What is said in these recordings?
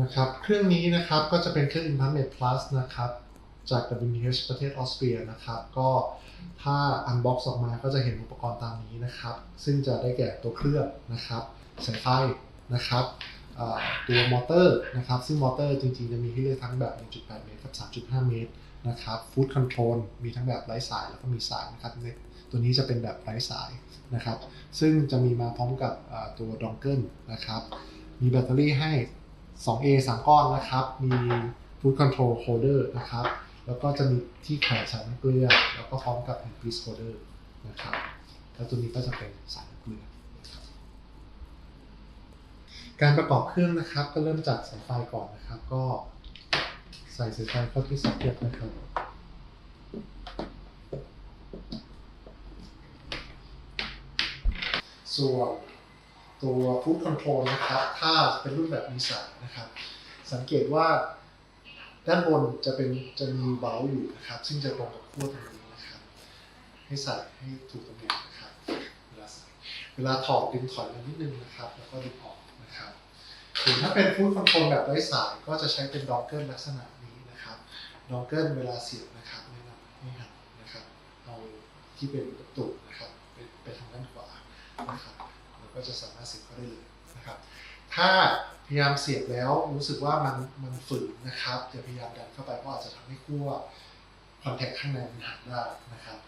นะครับเครื่องนี้นะครับก็จะเป็นเครื่อง Internet Plus นะครับจาก WH ประเทศออสเตรียนะครับก็ถ้าอันบ็อกซ์ออกมาก็จะเห็นอุปกรณ์ตามนี้นะครับ ซึ่งจะได้แก่ตัวเครื่องนะครับสายไฟนะครับตัวมอเตอร์นะครับ ซึ่งมอเตอร์จริงๆ จะมีให้เลือกทั้งแบบ 1.8 เมตรกับ 3.5 เมตรนะครับฟู้ดคอนโทรลมีทั้งแบบไร้สายแล้วก็มีสายนะครับในตัวนี้จะเป็นแบบไร้สายนะครับ ซึ่งจะมีมาพร้อมกับตัวดองเกิลนะครับ มีแบตเตอรี่ให้ 2A 3ก้อนนะครับ มี Food Control Holder นะครับ แล้วก็จะมีที่แขวนสายน้ำเกลือ แล้วก็พร้อมกับ Hand Piece Holder นะครับ แล้วตัวนี้ก็จะเป็นสายน้ำเกลือ การประกอบเครื่องนะครับ ก็เริ่มจากสายไฟก่อนนะครับ ก็ใส่สายไฟเข้าที่ซ็อกเก็ตนะครับส่วน ตัว Food Control นะครับถ้าเป็นรูปแบบมีสายนะครับ สังเกตว่าด้านบนจะเป็นจะมีเบลอยู่นะครับ ซึ่งจะตรงกับขั้วตรงนี้นะครับ ให้ใส่ให้ถูกตำแหน่งนะครับเวลาใส่เวลาถอดดึงถอยมานิดนึงนะครับ แล้วก็ดึงออกนะครับถึงถ้าเป็นฟู้ดคอนโทรลแบบไร้สายก็จะใช้เป็นดองเกิลลักษณะนี้นะครับดองเกิลเวลาเสียบนะครับแนะนำให้หันนะครับเอาที่เป็นประตูนะครับ ก็จะสามารถเสียบเข้าได้เลยนะครับ ถ้าพยายามเสียบแล้วรู้สึกว่ามันมันฝืนนะครับอย่าพยายามดันเข้าไปเพราะอาจจะทำให้ขั้วคอนแทคข้างในมันหักได้นะครับ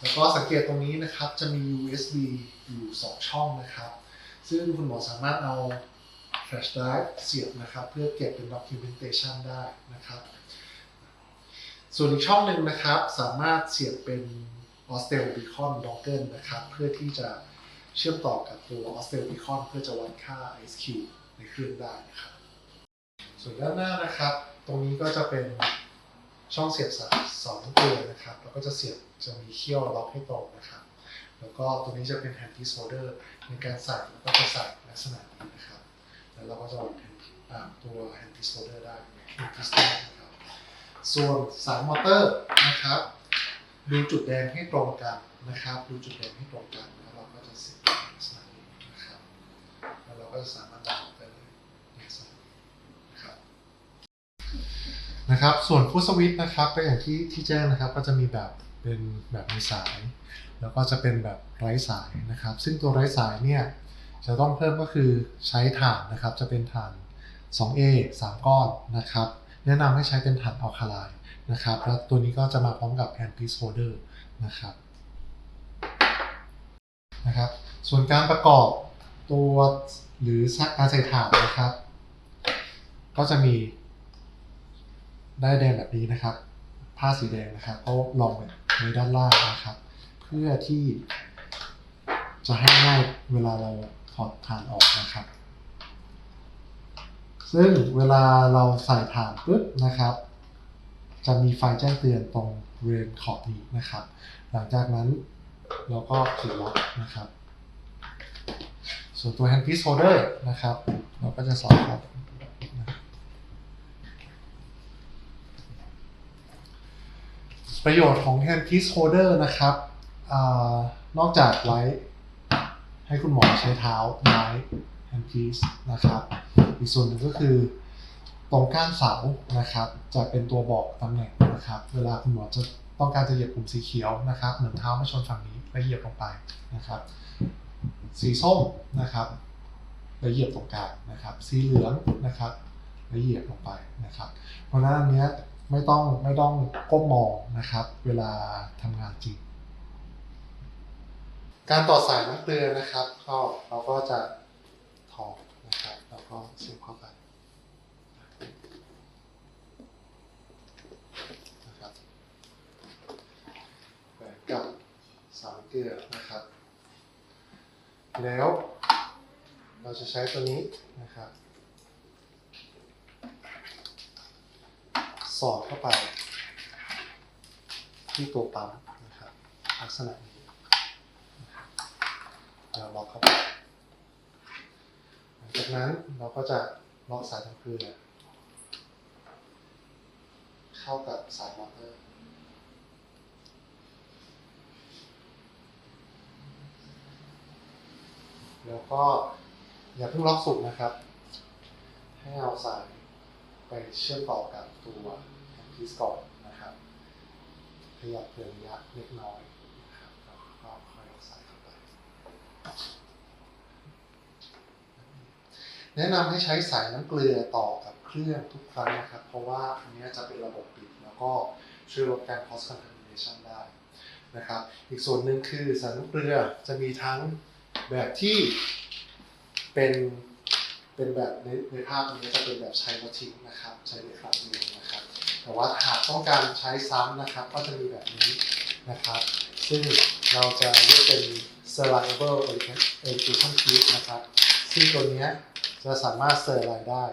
แล้วก็สังเกตตรงนี้นะครับจะมี USB อยู่ 2 ช่องนะครับ ซึ่งคุณหมอสามารถเอา flash drive เสียบนะครับ เพื่อเก็บเป็น documentation ได้นะครับ ส่วนอีกช่องหนึ่งนะครับสามารถเสียบเป็น o s t e l Beacon Dongle นะครับ เพื่อที่จะ เชื่อมต่อกับตัว o s t e l Beacon เพื่อจะวัดค่า ISQ ในเครื่องได้นะครับ ส่วนด้านหน้านะครับ ตรงนี้ก็จะเป็นช่องเสียบสายสองตัวนะครับ แล้วก็จะเสียบจะมีเขี้ยวล็อกให้ตรงนะครับ แล้วก็ตรงนี้จะเป็น hand piece holder ในการใส่แล้วก็จะใส่ลักษณะนี้นะครับ แล้วเราก็จะวางตัว hand piece holder ได้ hand piece ได้นะครับ ส่วนสายมอเตอร์นะครับ ดูจุดแดงให้ตรงกันนะครับ ดูจุดแดงให้ตรงกันแล้ว เราก็จะเสียบลักษณะนี้นะครับแล้วเราก็จะสามารถดันออกไปเลยนะครับนะครับ ส่วนฟุตสวิตช์นะครับก็อย่างที่ที่แจ้งนะครับ ก็จะมีแบบเป็นแบบมีสาย แล้วก็จะเป็นแบบไร้สายนะครับ ซึ่งตัวไร้สายเนี่ยจะต้องเพิ่มก็คือใช้ถ่านนะครับ จะเป็นถ่าน 2A 3 ก้อนนะครับ แนะนำให้ใช้เป็นถ่านอัลคาไลน์นะครับ แล้วตัวนี้ก็จะมาพร้อมกับ hand piece holder นะครับ นะครับ ส่วนการประกอบตัวหรือการใส่ถ่านนะครับ ก็จะมีได้แดงแบบนี้นะครับ ผ้าสีแดงนะครับก็ลองไว้ด้านล่างนะครับ เพื่อที่จะให้ง่ายเวลาเราถอดถ่านออกนะครับ ซึ่งเวลาเราใส่ถ่านปุ๊บนะครับ จะมีไฟแจ้งเตือนตรงบริเวณขอบนี้นะครับ หลังจากนั้น เราก็ถือล็อกนะครับ ส่วนตัว hand piece holder นะครับ เราก็จะสอดเข้านครับประโยชน์ของ hand piece holder นะครับอนอกจากไว้ให้คุณหมอใช้เท้าไม้ hand piece นะครับ อีกส่วนหนึ่งก็คือตรงก้านเสานะครับ จะเป็นตัวบอกตำแหน่งนะครับ เวลาคุณหมอจะต้องการจะเหยียบปุ่มสีเขียวนะครับ เหมือนเท้าไม่ชนฝั่งนี้ ล้วเหยียบลงไปนะครับ สีส้มนะครับล้วเหยียบตรงกลางนะครับ สีเหลืองนะครับล้วเหยียบลงไปนะครับ เพราะฉะนั้นอันเนี้ยไม่ต้องไม่ต้องก้มมองนะครับ เวลาทำงานจริง การต่อสายน้ำเกลือนะครับ ก็เราก็จะถอดนะครับ แล้วก็เสียบเข้าไปนะครับแหวนกับสายเกลือนะครับ แล้ว เราจะใช้ตัวนี้นะครับ สอดเข้าไป ที่ตัวปั๊มนะครับลักษณะนี้นะครับแล้วล็อกเข้าไปหลังจากนั้นเราก็จะล็อกสายน้ำเกลือเข้ากับสายมอเตอร์ แล้วก็อย่าเพิ่งล็อกสุดนะครับ ให้เอาสายไปเชื่อมต่อกับตัวแฮนด์พีซก่อนนะครับขยับเพิ่มระยะเล็กน้อยนะครับแล้วก็ค่อยเอาสายเข้าไป แนะนำให้ใช้สายน้ำเกลือต่อกับเครื่องทุกครั้งนะครับ เพราะว่าอันนี้จะเป็นระบบปิดแล้วก็ช่วยลดการ cross contamination ได้นะครับ อีกส่วนหนึ่งคือสายน้ำเกลือจะมีทั้ง แบบที่เป็นเป็นแบบในในภาพนี้จะเป็นแบบใช้แล้วทิ้งนะครับใช้ในครั้งเดียวนะครับ แต่ว่าหากต้องการใช้ซ้ำนะครับ ก็จะมีแบบนี้นะครับ ซึ่งเราจะเรียกเป็น soluble education tube นะครับ ซึ่งตัวนี้จะสามารถเซอร์ไลน์ได้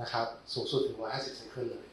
นะครับ สูงสุดถึง150ไซเคิลเลย